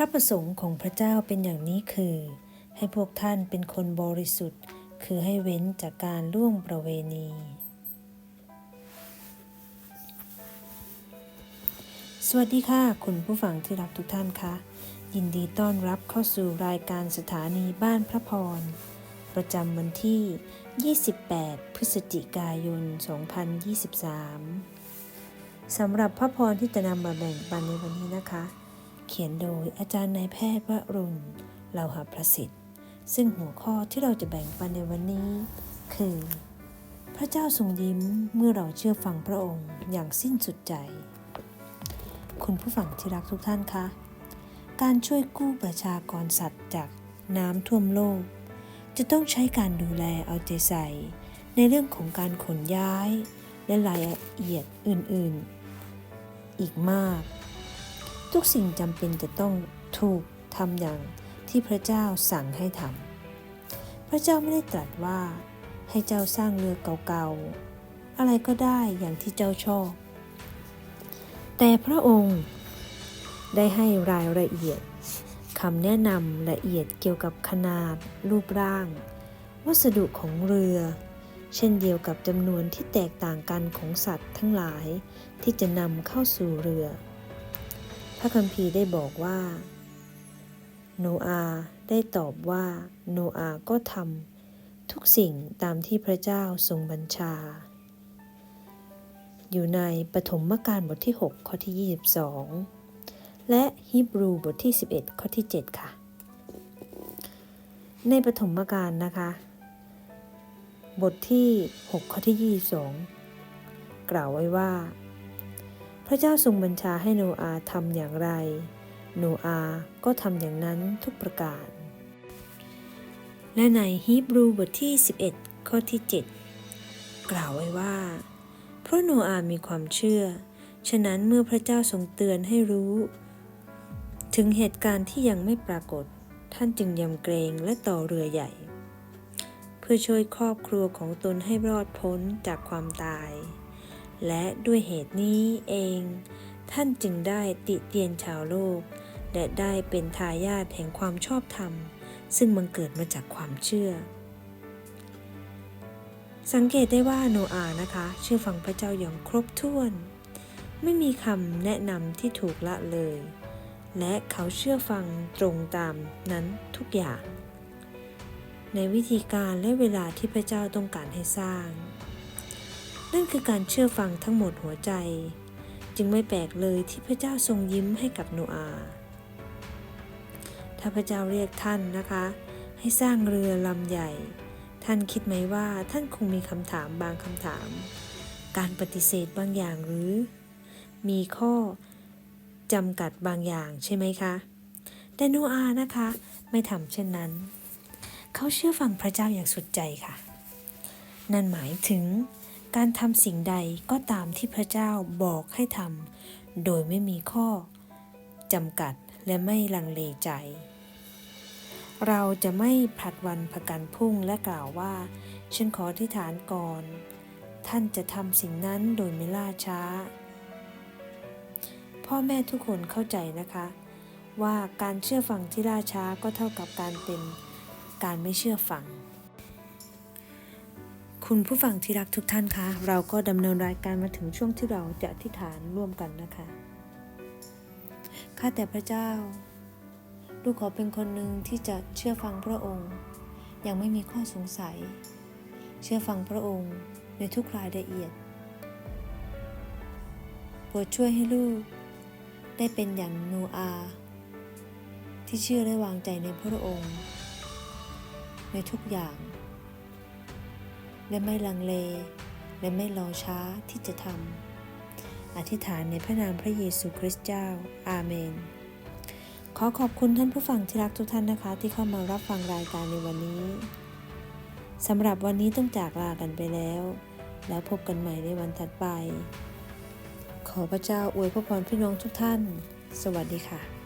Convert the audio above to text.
ระประสงค์ของพระเจ้าเป็นอย่างนี้คือ ให้พวกท่านเป็นคนบริสุทธิ์ คือให้เว้นจากการล่วงประเวณี สวัสดีค่ะคุณผู้ฟังที่รักทุกท่านคะยินดีต้อนรับเข้าสู่รายการสถานีบ้านพระพร ประจำวันที่ 28 พฤศจิกายน 2023สำหรับพระพรที่จะนำมาแบ่งปันในวันนี้นะคะ เขียนโดยอาจารย์นายแพทย์วรุณเลาหะประสิทธิ์ ซึ่งหัวข้อที่เราจะแบ่งปันในวันนี้ คือ พระเจ้าทรงยิ้มเมื่อเราเชื่อฟังพระองค์อย่างสิ้นสุดใจ คุณผู้ฟังที่รักทุกท่านคะการช่วยกู้ประชากรสัตว์จากน้ำท่วมโลก จะต้องใช้การดูแลเอาใจใส่ ในเรื่องของการขนย้าย และรายละเอียดอื่น ๆ อีกมาก ทุกสิ่งจำเป็นจะต้องถูกทำอย่างที่พระเจ้าสั่งให้ทำพระเจ้าไม่ได้ตรัสว่าให้เจ้าสร้างเรือเก่าๆ อะไรก็ได้อย่างที่เจ้าชอบ แต่พระองค์ได้ให้รายละเอียดคำแนะนำละเอียดเกี่ยวกับขนาด รูปร่าง วัสดุของเรือ เช่นเดียวกับจำนวนที่แตกต่างกันของสัตว์ทั้งหลายที่จะนำเข้าสู่เรือ พระคัมภีร์ได้บอกว่า โนอาห์ได้ตอบว่า โนอาห์ก็ทำทุกสิ่งตามที่พระเจ้าทรงบัญชา อยู่ในปฐมกาลบทที่ 6 ข้อที่ 22 และฮีบรูบทที่ 11 ข้อที่ 7 ค่ะ ในปฐมกาลนะคะ บทที่ 6 ข้อที่ 22 กล่าวไว้ว่า ระเจ้าทรงบัญชาให้โนอาทำอย่างไร โนอาก็ทำอย่างนั้นทุกประการ และในฮีบรูบทที่ 11 ข้อที่ 7 กล่าวไว้ว่า เพราะโนอามีความเชื่อ ฉะนั้นเมื่อพระเจ้าทรงเตือนให้รู้ ถึงเหตุการณ์ที่ยังไม่ปรากฏ ท่านจึงยำเกรงและต่อเรือใหญ่ เพื่อช่วยครอบครัวของตนให้รอดพ้นจากความตาย และด้วยเหตุนี้เอง ท่านจึงได้ติเตียนชาวโลก และได้เป็นทายาทแห่งความชอบธรรม ซึ่งมันเกิดมาจากความเชื่อ สังเกตได้ว่าโนอาห์นะคะ เชื่อฟังพระเจ้าอย่างครบถ้วน ไม่มีคำแนะนำที่ถูกละเลย และเขาเชื่อฟังตรงตามนั้นทุกอย่าง ในวิธีการและเวลาที่พระเจ้าต้องการให้สร้าง นั่นคือการเชื่อฟังทั้งหมดหัวใจ จึงไม่แปลกเลยที่พระเจ้าทรงยิ้มให้กับโนอาห์ถ้าพระเจ้าเรียกท่านนะคะ ให้สร้างเรือลำใหญ่ ท่านคิดไหมว่าท่านคงมีคำถามบางคำถาม การปฏิเสธบางอย่างหรือ มีข้อจำกัดบางอย่างใช่ไหมคะ แต่โนอาห์นะคะไม่ทำเช่นนั้น เขาเชื่อฟังพระเจ้าอย่างสุดใจค่ะ นั่นหมายถึง การทำสิ่งใดก็ตามที่พระเจ้าบอกให้ทำโดยไม่มีข้อจำกัดและไม่ลังเลใจ เราจะไม่ผลัดวันประกันพุ่งและกล่าวว่า ฉันขออธิษฐานก่อน ท่านจะทำสิ่งนั้นโดยไม่ล่าช้า พ่อแม่ทุกคนเข้าใจนะคะ ว่าการเชื่อฟังที่ล่าช้าก็เท่ากับการเป็นการไม่เชื่อฟัง คุณผู้ฟังที่รักทุกท่านคะ เราก็ดำเนินรายการมาถึงช่วงที่เราจะอธิษฐานร่วมกันนะคะ ข้าแต่พระเจ้า ลูกขอเป็นคนหนึ่งที่จะเชื่อฟังพระองค์ ยังไม่มีข้อสงสัย เชื่อฟังพระองค์ในทุกรายละเอียดโปรดช่วยให้ลูก ได้เป็นอย่างโนอาห์ที่เชื่อและวางใจในพระองค์ ในทุกอย่าง และไม่ลังเล และไม่รอช้าที่จะทำ อธิษฐานในพระนามพระเยซูคริสต์เจ้า อาเมน ขอขอบคุณท่านผู้ฟังที่รักทุกท่านนะคะ ที่เข้ามารับฟังรายการในวันนี้สำหรับวันนี้ต้องจากลากันไปแล้ว แล้วพบกันใหม่ในวันถัดไป ขอพระเจ้าอวยพรพี่น้องทุกท่าน สวัสดีค่ะ